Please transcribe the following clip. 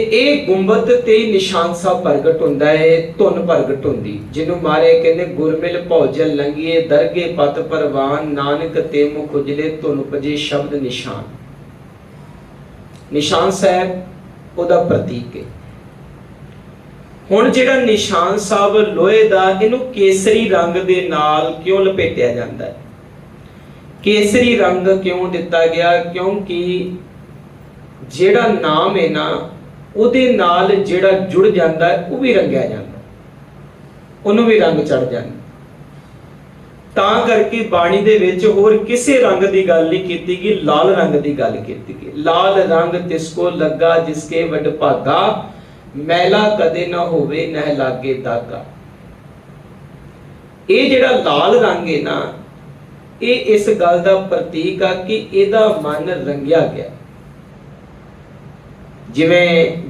ਇਹ ਗੁੰਬਦ ਤੇ ਨਿਸ਼ਾਨ ਸਾਹਿਬ ਪ੍ਰਗਟ ਹੁੰਦਾ ਹੈ, ਧੁਨ ਪ੍ਰਗਟ ਹੁੰਦੀ। ਜਿਹਨੂੰ ਮਾਰੇ ਕਹਿੰਦੇ ਗੁਰਮਿਲ ਭੌਜਲ ਲੰਗੀਏ ਦਰਗੇ ਪਤ ਪਰਵਾਨ ਨਾਨਕ ਤੇ ਮੁਖ ਉਜਲੇ, ਧੁਨ ਪਜੇ ਸ਼ਬਦ ਨਿਸ਼ਾਨ। ਨਿਸ਼ਾਨ ਸਾਹਿਬ, ਉਹਦਾ ਪ੍ਰਤੀਕ ਹੈ। ਹੁਣ ਜਿਹੜਾ ਨਿਸ਼ਾਨ ਸਾਹਿਬ ਲੋਹੇ ਦਾ, ਇਹਨੂੰ ਕੇਸਰੀ ਰੰਗ ਦੇ ਨਾਲ ਕਿਉਂ ਲਪੇਟਿਆ ਜਾਂਦਾ ਹੈ? ਕੇਸਰੀ ਰੰਗ ਕਿਉਂ ਦਿੱਤਾ ਗਿਆ? ਕਿਉਂਕਿ ਜਿਹੜਾ ਨਾਮ ਹੈ ਨਾ ਉਹਦੇ ਨਾਲ ਜਿਹੜਾ ਜੁੜ ਜਾਂਦਾ ਹੈ, ਉਹ ਵੀ ਰੰਗਿਆ ਜਾਂਦਾ। ਉਹਨੂੰ ਵੀ ਰੰਗ ਚੜ ਜਾਂਦਾ। ਤਾਂ ਕਰਕੇ ਬਾਣੀ ਦੇ ਵਿੱਚ ਹੋਰ ਕਿਸੇ ਰੰਗ ਦੀ ਗੱਲ ਨਹੀਂ ਕੀਤੀ ਗਈ ਲਾਲ ਰੰਗ ਦੀ ਗੱਲ ਕੀਤੀ ਗਈ। ਲਾਲ ਰੰਗ ਤਿਸ ਕੋ ਲੱਗਾ ਜਿਸਕੇ ਵਡ ਭਾਗਾ। ਮੈਲਾ ਕਦੇ ਨਾ ਹੋਵੇ ਨਹਿ ਲਾਗੇ ਦਾਗਾ। ਇਹ ਜਿਹੜਾ ਲਾਲ ਰੰਗ ਹੈ ਨਾ ਇਹ ਇਸ ਗੱਲ ਦਾ ਪ੍ਰਤੀਕ ਆ ਕਿ ਇਹਦਾ ਮਨ ਰੰਗਿਆ ਗਿਆ। ਜਿਵੇਂ